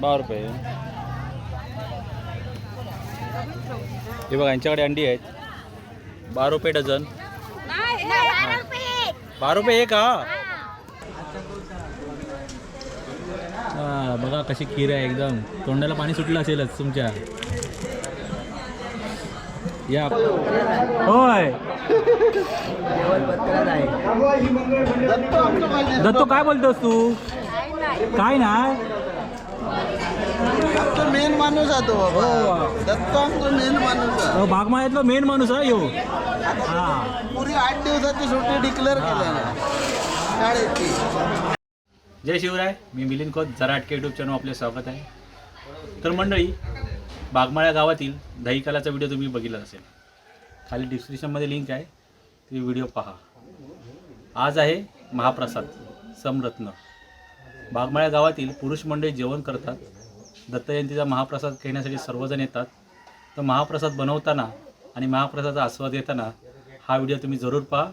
दहा रुपये. हे बघा यांच्याकडे अंडी आहेत. बारा रुपये डझन. बारा रुपये एक हा. बघा कशी खीर आहे एकदम. तोंडाला पाणी सुटलं असेलच तुमच्या. या. होय. दत्तो काय बोलतोस तू? काय नाही. तो मेन माणूस आहे तो बाबा. दत्त आमचा मेन माणूस आहे. बागमाळ्यातला मेन माणूस आहे यो. हा. पुरी आठ दिवसाची सुट्टी डिक्लेअर केली ना शाळेची जय शिवराय. मी मिलिंद खोत जरा अटके यूट्यूब चॅनल आपले स्वागत आहे. तर मंडळी बागमाळ्या गावातील दहीकालाचा व्हिडिओ तुम्ही बघितला असेल. खाली डिस्क्रिप्शनमध्ये लिंक आहे. ती व्हिडिओ पहा. आज आहे महाप्रसाद समरत्न. बागमाळ्या गावातील पुरुष मंडळी जेवण करतात. दत्त जयंतीचा महाप्रसाद घेण्यासाठी सर्वजण येतात. तर महाप्रसाद बनवताना आणि महाप्रसादाचा आस्वाद घेताना हा व्हिडिओ तुम्ही जरूर पहा.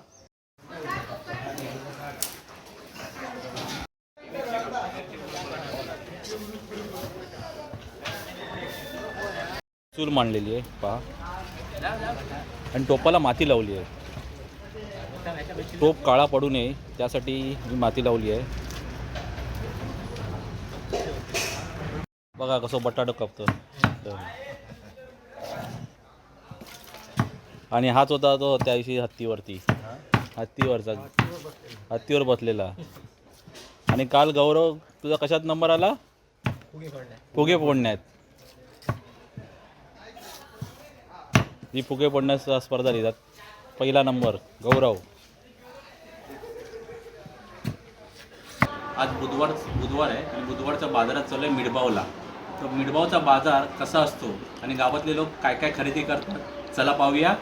चूल मांडलेली आहे पहा. आणि टोपाला माती लावली आहे. टोप काळा पडू नये त्यासाठी मी माती लावली आहे. बघा कसं बटाटो कापतो. आणि हाच होता तो त्या दिवशी हत्तीवरती. हत्तीवरचा हत्तीवर बसलेला. आणि काल गौरव तुझा कशात नंबर आला? फुगे फोडण्यात. ही फुगे फोडण्यास स्पर्धा लिहितात. पहिला नंबर गौरव. आज बुधवार बुधवार आहे. आणि बुधवारच्या बाजारात चालू आहे मिडबावला तर मिडबावचा बाजार कसा असतो आणि गावातले लोक काय काय खरेदी करतात चला पाहूया.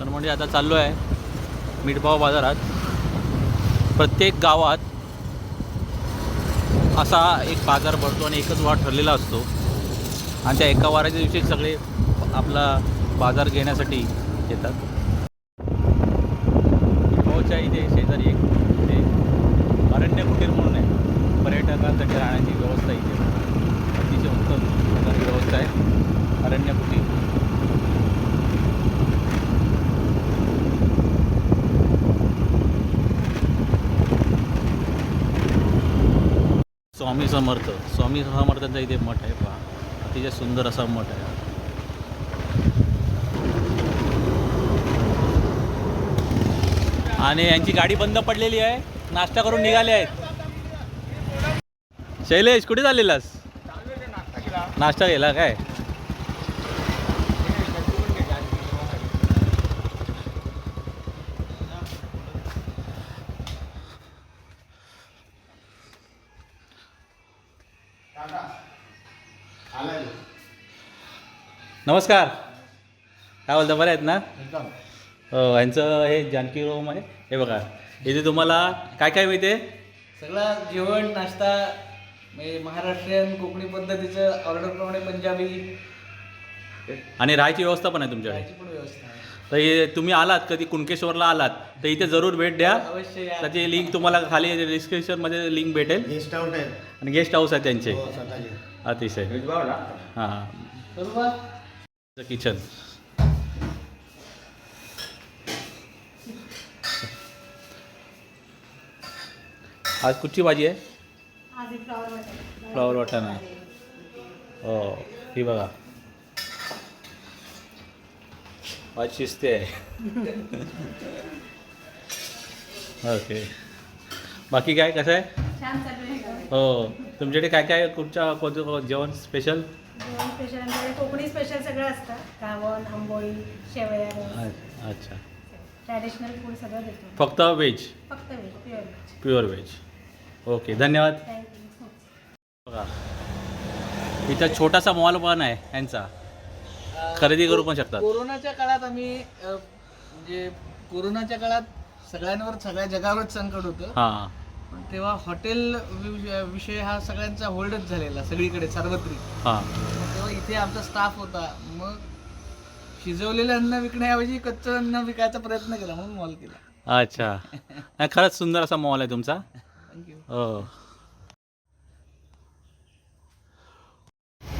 तर म्हणजे आता चाललो आहे मिडबाव बाजारात. प्रत्येक गावात असा एक बाजार भरतो आणि एकच वार ठरलेला असतो. आणि त्या एका वाराच्या दिवशी सगळे आपला बाजार घेण्यासाठी येतात. मिडबावच्या इथे शेजारी एक अरण्य कुटीर म्हणून आहे. पर्यटकांसाठी राहण्याची व्यवस्था इथे अतिशय उत्तम प्रकारची आहे. अरण्यकुटी. स्वामी समर्थ. स्वामी समर्थांचा इथे मठ आहे पहा. अतिशय सुंदर असा मठ आहे. आणि यांची गाडी बंद पडलेली आहे. नाश्ता करून निघाले आहेत. शैलेश कुठे चाललेलास? नाश्ता गेला काय? नमस्कार. काय बोलता बरं आहेत ना? हो यांचं हे जानकी रोम आहे. हे बघा इथे तुम्हाला काय काय मिळते? सगळं जेवण नाश्ता म्हणजे महाराष्ट्रीयन कोकणी पद्धतीचं ऑर्डरप्रमाणे पंजाबी आणि राहायची व्यवस्था पण आहे तुमच्याकडे? याची पण व्यवस्था आहे. तर हे तुम्ही आलात कधी कुणकेश्वरला आलात तर इथे जरूर भेट द्या. अवश्य या. त्याची लिंक तुम्हाला खाली डिस्क्रिप्शनमध्ये लिंक भेटेल. गेस्ट आउट आहे. आणि गेस्ट हाऊस आहे त्यांचे. हो स्वतःचे. अतिशय. हां करू बा? किचन आज कुठची भाजी आहे? फ्लॉवर वाटाणा हो ही बघा. आज शिजते आहे. ओके बाकी काय कसं आहे? हो तुमच्याकडे काय काय कुठच्या कोणतं जेवण स्पेशल जेवण स्पेशल आमच्याकडे कोकणी स्पेशल सगळं असतं. कावण आंबोळी शेवया अच्छा. ट्रॅडिशनल फूड सगळं देतो. फक्त व्हेज फक्त व्हेज प्युअर व्हेज ओके धन्यवाद. बघा इथं छोटासा मॉल पण आहे यांचा. खरेदी करू पण शकतात. कोरोनाच्या काळात आम्ही अ, म्हणजे कोरोनाच्या काळात सगळ्यांवर सगळ्या जगावरच संकट होतं. हां. पण तेव्हा हॉटेल वि- विषय हा सगळ्यांचा होल्डच झालेला सगळीकडे सार्वत्रिक. हां. मग तेव्हा इथे आमचा स्टाफ होता. मग शिजवलेलं अन्न विकण्याऐवजी कच्चं अन्न विकायचा प्रयत्न केला म्हणून मॉल केला. अच्छा. नाही खरंच सुंदर असा मॉल आहे तुमचा.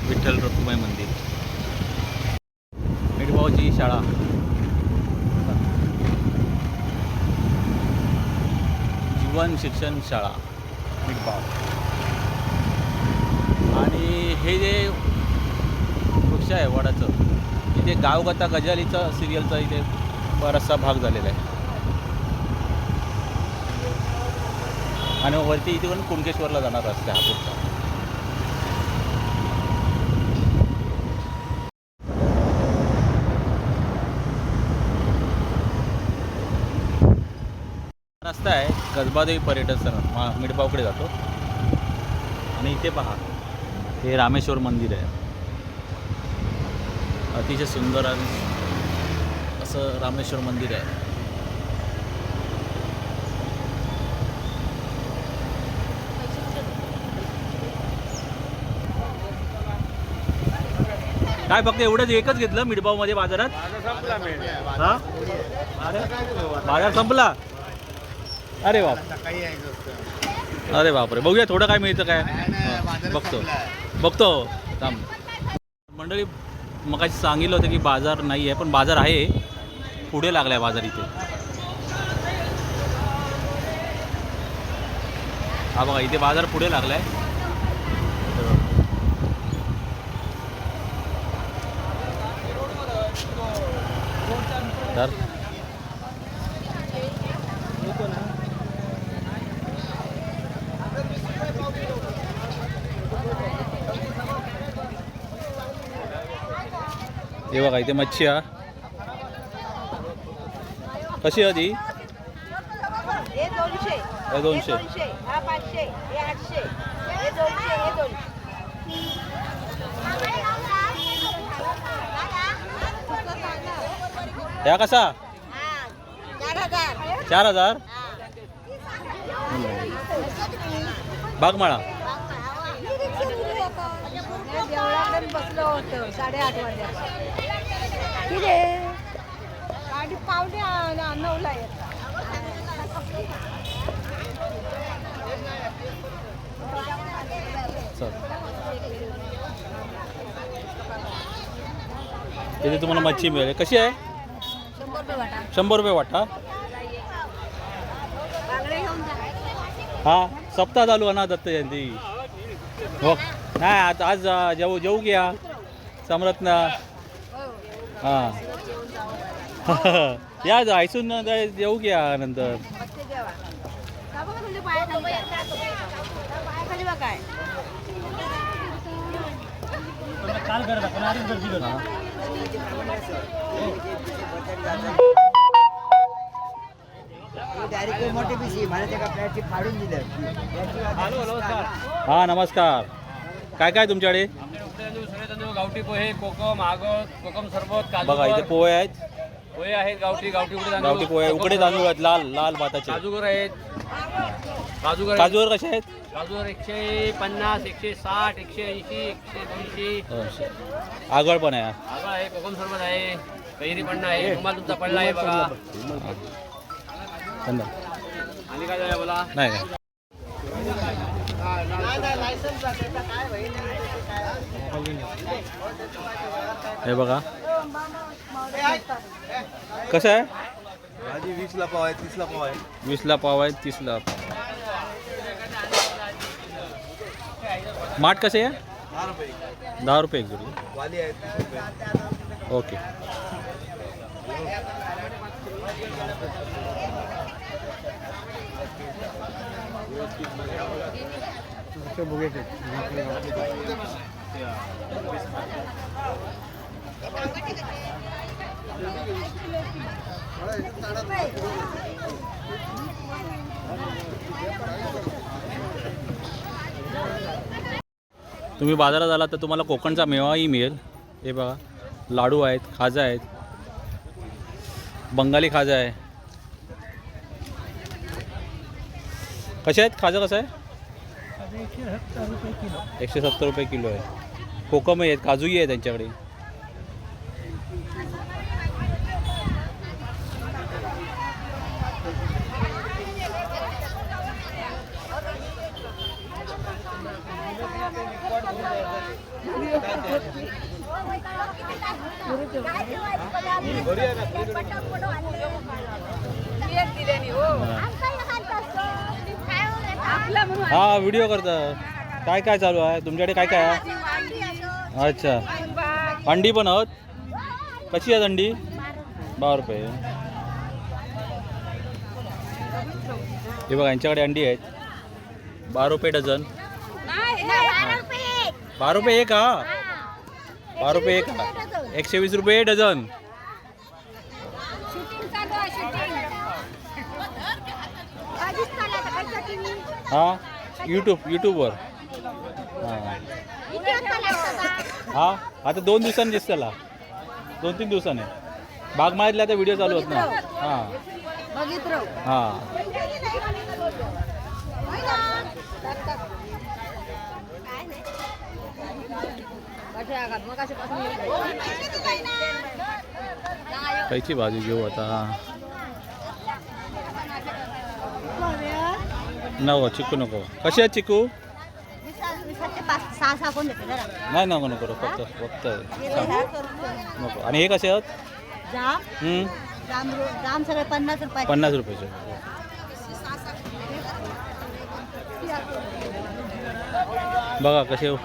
विठ्ठल रखुमाई मंदिर. मिठभावची शाळा. जीवन शिक्षण शाळा मिठभाव आणि हे जे वृक्ष आहे वडाचं इथे गावगता गजालीचा सिरियलचा इथे बराचसा भाग झालेला आहे. आणि वरती इथे पण कुणकेश्वरला जाणार रस्ता हा पुढचा. रस्ता आहे कसबादेवी पर्यटन स्थळ मिडपावकडे जातो. आणि इथे पहा हे रामेश्वर मंदिर आहे. अतिशय सुंदर आणि असं रामेश्वर मंदिर आहे. काय फक्त एवढंच एकच घेतलं मिडपावमध्ये बाजारात? हा? अरे बाजार संपला? अरे बाप. अरे बापरे. बघूया थोडं काय मिळतं काय. बघतो. बघतो. थांब. मंडळी मग सांगितलं होतं की बाजार नाही आहे पण बाजार आहे. पुढे लागला आहे बाजार इथे. हा बघा इथे बाजार पुढे लागला आहे तर हे बघा इथे मच्छी हा कशी आहे ती? हे दोनशे. दोनशे. दोनशे. पाचशे. आठशे. दोनशे दोनशे. ह्या कसा? चार हजार? बागमाळा? बसलो होतो साडेआठ वाजता पावणे नऊला येतात तिथे तुम्हाला मच्छी मिळेल. कशी आहे? शंभर रुपये वाटा. हा सप्ताह चालू आहे ना दत्त जयंती. हो. नाही आज आज जाऊ जेऊ जेऊ घ्या सम्राट ना? हां. या जा, ऐसून ना जेऊ घ्या नंतर. काय डायरेक्ट मोठी पिशी मला त्या प्लॅटची फाडून दिलं. हां नमस्कार. काय काय तुमच्याकडे? गावठी पोहे कोकम आगत कोकम सरबत बघा इथे पोहे आहेत. पोहे आहेत गावठी गावठी गावठी पोहे उकडे तांदूळ आहेत लाल लाल भाताचे. काजूगर आहेत. काजूगर. काजूवर कसे आहेत? काजूगर एकशे पन्नास एकशे साठ एकशे ऐंशी एकशे दोनशे. आगळ पण आहे. आगळ आहे कोकम सरबत आहे कैरी पन्ना आहे तुम्हाला तुमचा पडला आहे बघा. धन्यवाद. आणि काय झालं बोला? नाही काय हे बघा. कसं आहे? भाजी वीसला पाव आहे तीसला पाव आहे. वीसला पाव आहे तीसला माठ कसे आहे? दहा रुपये दहा रुपये एक जोडी. वाली आहे तीस रुपये. ओके. तुम्ही बाजारात आला तर तुम्हाला कोकणचा मेवाही मिळेल. हे बघा लाडू आहेत खाजा आहेत. बंगाली खाजा आहे. कसे आहेत? खाजा कसं आहे? एकशे सत्तर रुपये किलो आहे. कोकमही आहेत काजूही आहे त्यांच्याकडे. हा व्हिडिओ करता. काय काय चालू आहे? तुमच्याकडे काय काय आहे? अच्छा. अंडी पण आहोत. कशी आहेत अंडी? बारा रुपये. हे बघा यांच्याकडे अंडी आहेत. बारा रुपये डझन. बारा रुपये एक हा. बारा रुपये एक हा. एकशे वीस रुपये डझन शूटिंग चालू आहे शूटिंग आधीच चालू आहे आता काय शूटिंग हा? यूट्यूब यूट्यूबवर हां? हा? आता दोन दिवसांनी दिसत त्याला. दोन तीन दिवसांनी. बागमाळ्यातले आता व्हिडिओ चालू होत ना. हां. हां. कायची भाजी घेऊ आता. नको चिकू नको. कशी आहे चिकू? नाही नको नको फक्त फक्त. नको. आणि हे कसे आहेत? पन्नास पन्नास रुपयाचे. बघा कसे हो.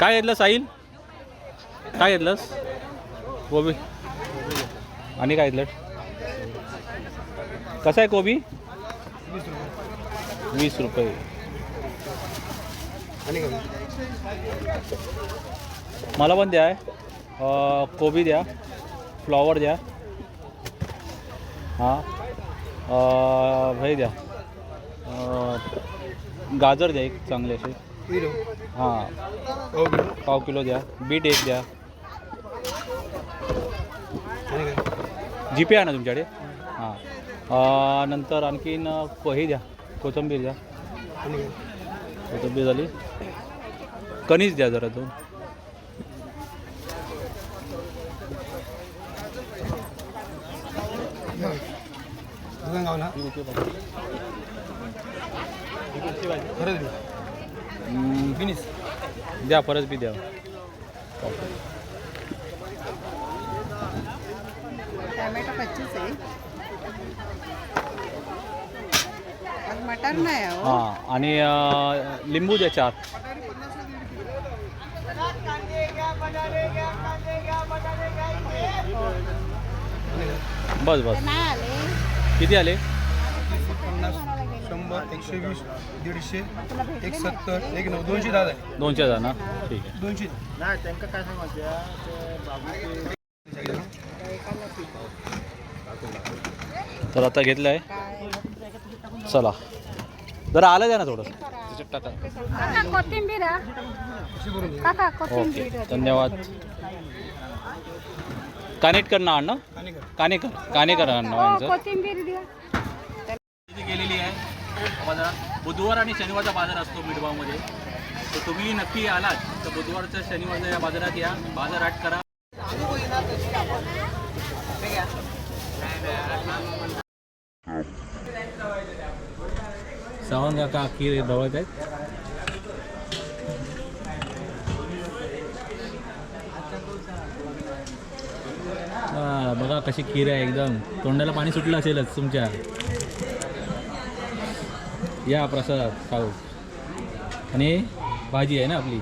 काय घेतलं साईल काय घेतलंस? कोबी. आणि काय घेतलं कसं आहे कोबी? वीस रुपये. मला पण द्या कोबी द्या फ्लॉवर द्या. हां हे द्या. गाजर द्या एक चांगले असे. हां. पाव किलो द्या. बीट एक द्या. जीपे आहे ना तुमच्याकडे? हां. नंतर आणखीन को- हे द्या. कोथिंबीर द्या. कोथिंबीर झाली. कणीस द्या जरा दोन. हम्म, द्या परत बी द्या. टॅमॅटो पच्चीस आहे. मटर नाही आहे हो. हां आणि अं, लिंबू द्या चार बस बस. नाही आले. किती आले? शंभर एकशे वीस दीडशे एक सत्तर एक नऊ. दोनशे दहा आहे दोनशे हजार ना? ठीक आहे. दोनशे. तर आता घेतलं आहे चला. जरा आलं द्या ना थोडं. ओके धन्यवाद. कानेटकर ना. अण्णा कानेकर कानेकर अण्णा हो यांचं. कोथिंबीर द्या. गेलेली आहे. बाजारात बुधवार आणि शनिवारचा बाजार असतो मिडगावमध्ये. तर तुम्ही नक्की आलात तर बुधवारच्या शनिवारच्या या बाजारात या. बाजार आट करा. सावंत काका अख्खी ढवळत आहेत? बघा कशी खीर आहे एकदम. तोंडाला पाणी सुटलं असेलच तुमच्या. या प्रसाद खाऊ. आणि भाजी आहे ना आपली?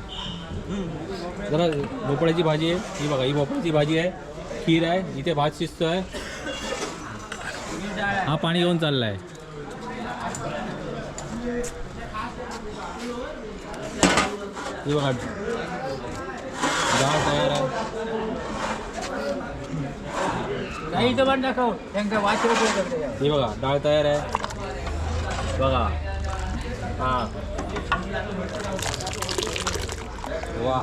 जरा भोपळ्याची भाजी आहे. ही बघा ही भोपळ्याची भाजी आहे. खीर आहे. इथे भात शिजतोय. हा पाणी घेऊन चाललाय. ही बघा. डाळ तयार आहे. ही बघा डाळ तयार आहे. बघा. हा. वा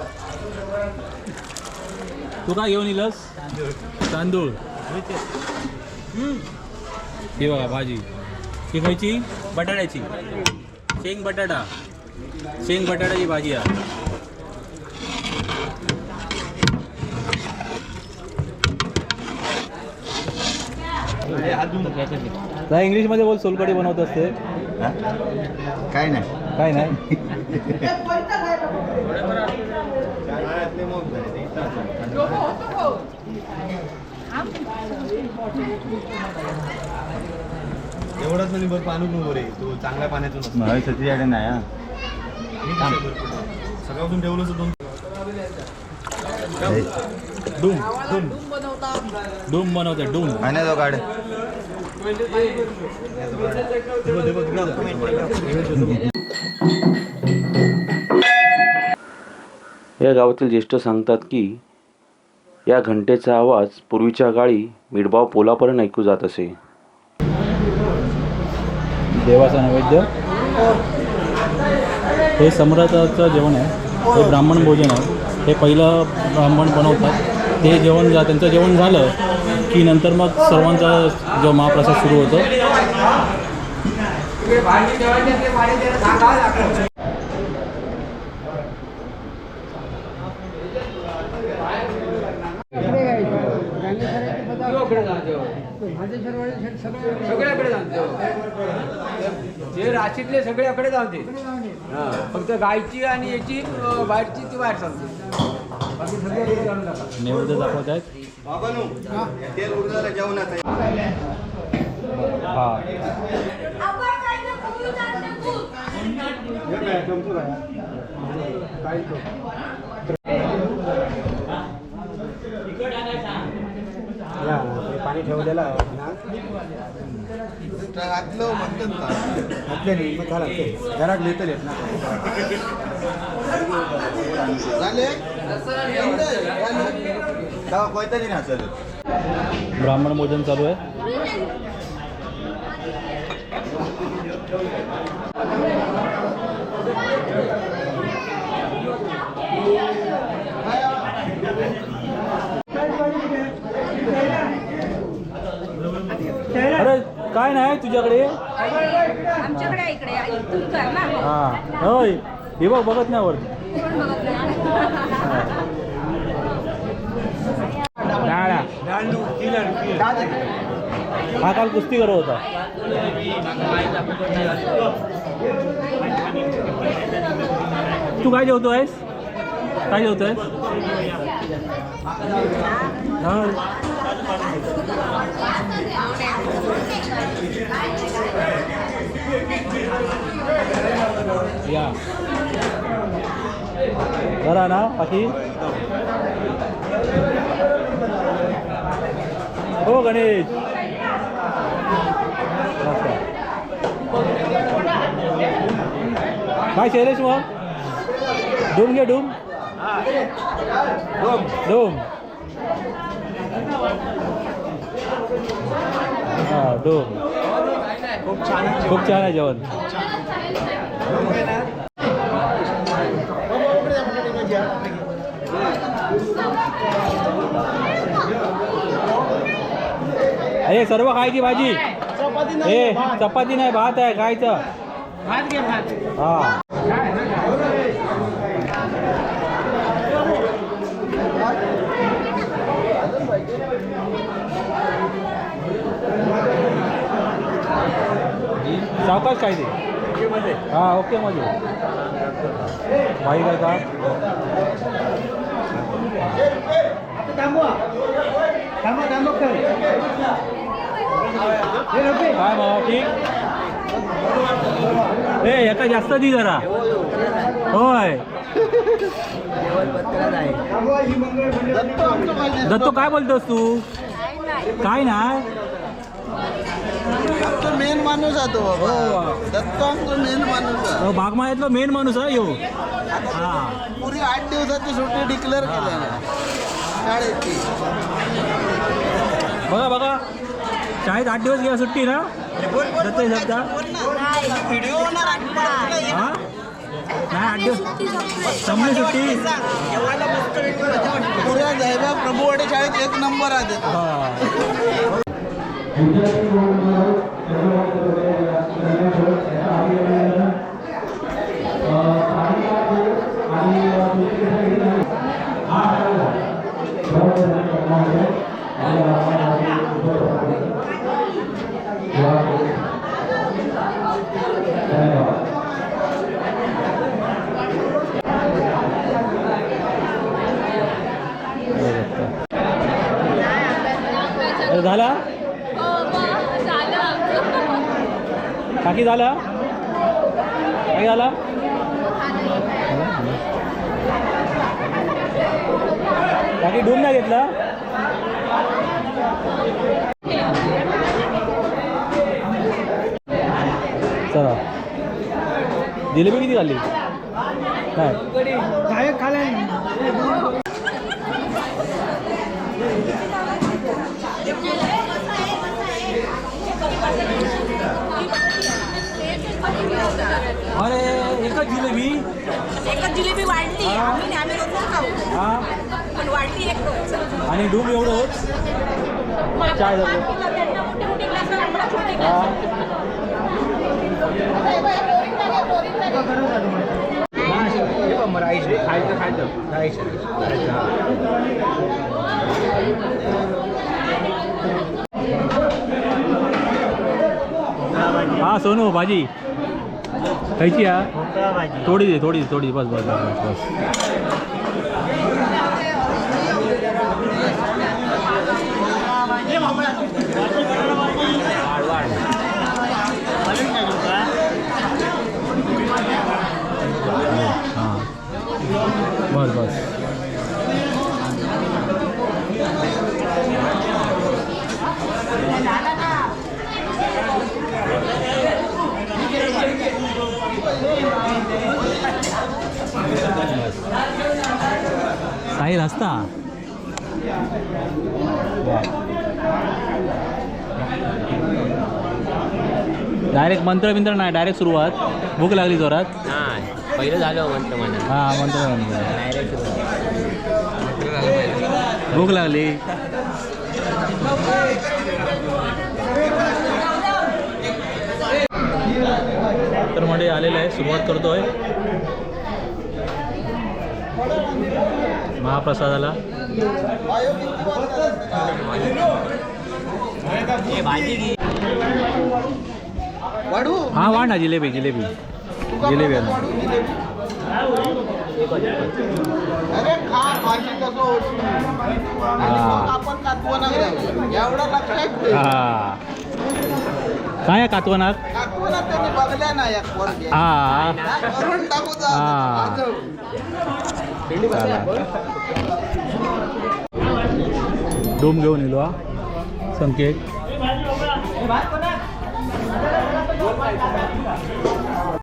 तू काय घेऊन येलस तांदूळ. ही बघा भाजी. ही खायची? बटाट्याची. शेंग बटाटा. शेंग बटाट्याची भाजी आहे. काय इंग्लिशमध्ये बोल सोलकडी बनवत असते. काय नाही. काय नाही? एवढाच नाही बरं पाणी रे तू चांगल्या पाण्यातून असतो. महावीसाठी नाही हा मी कसं आहे भरपूर? सकाळपासून ठेवलं दोन डूम डूम डूम बनवते डूम आणि तो काढ या गावातील ज्येष्ठ सांगतात की या घंटेचा आवाज पूर्वीच्या काळी मिडबाव पोलापर्यंत ऐकू जात असे. देवाचा नैवेद्य. हे सम्राटाचं जेवण आहे. हे ब्राह्मण भोजन आहे. हे पहिलं ब्राह्मण बनवतात. ते जेवण जा त्यांचं जेवण झालं की नंतर मग सर्वांचा जो महाप्रसाद सुरू होतो. सगळ्याकडे जाणते जे राशीतले सगळ्याकडे जाणते फक्त गायची आणि याची बाहेरची ती बाहेर टाका. नैवेद्य दाखवत आहेत. हां पाणी ठेवलेलं ना म्हणतात ना. नाही मग झाला ते घरात नेतले आहेत ना. झाले? तेव्हा कोयतरी नसेल ब्राह्मण भोजन चालू आहे अरे काय नाही तुझ्याकडे? आमच्याकडे इकडे. इथून कर ना. हां. होय. हे बघ बघत नाही वरती. कोण बघत नाही? डाळा हा काल कुस्ती करत होता. तू काय जेवतो आहेस? काय जेवतो आहेस या जरा ना बाकी हो गणेश नमस्कार काय शैलेश मग डूम घे डूम डूम हाँ डूम खूप छान खूप छान आहे जेवण. अरे सर्व खायची भाजी. चपाती नाही भात. आहे खायचं. भात घे भात. हा. सावकाश काय ते? हा ओके मध्ये भाई काय का? काय भावा ठीक ए एका जास्त दी जरा. होय. दत्तो काय बोलतोस तू? काय नाही? मेन माणूस आहे तो बाबा. हो दत्त आमचा मेन माणूस आहे. तो बागमाळ्यातला मेन माणूस आहे यो. हा. पुरी आठ दिवसाची सुट्टी डिक्लेअर केल्या शाळेची बघा बघा. शाळेत आठ दिवस घ्या सुट्टी ना. दत्त व्हिडिओ हा? नाही आठ दिवस. संपली सुट्टी. पुऱ्या जायबा प्रभुवाडी शाळेत एक नंबर आहे हा. विद्यार्थी म्हणून झाला? काकी झाला? काय झाला? काकी डूब नाही घेतला? चला. जिलेबी किती खाल्ली? काय अरे एकच जिलेबी? एकच जिलेबी वाढली आम्ही आम्ही रोज नाही खाऊ. हा? पण वाढली एक आणि डूब एवढं होत? मोठे हा? खायचं खायचं. हा सोनू भाजी. खायची हा थोडी दे थोडी थोडी. बस बस बस बस बस. हां. बस बस. साहिल हसता? डायरेक्ट मंत्र बिंत्र नाही डायरेक्ट सुरुवात. भूक लागली जोरात. नाही पहिलं झालं म्हणतं म्हणा हा मंत्र मंत्र डायरेक्ट भूक लागली. तर म्हणजे आलेलं आहे सुरुवात करतोय. महाप्रसादाला. हा वाढ ना जिलेबी जिलेबी. जिलेबी. हा. काय कातवनात पोरगे. हा करून टाकू जा. हा. वाजव. डोम घेऊन येलो हा. संकेत.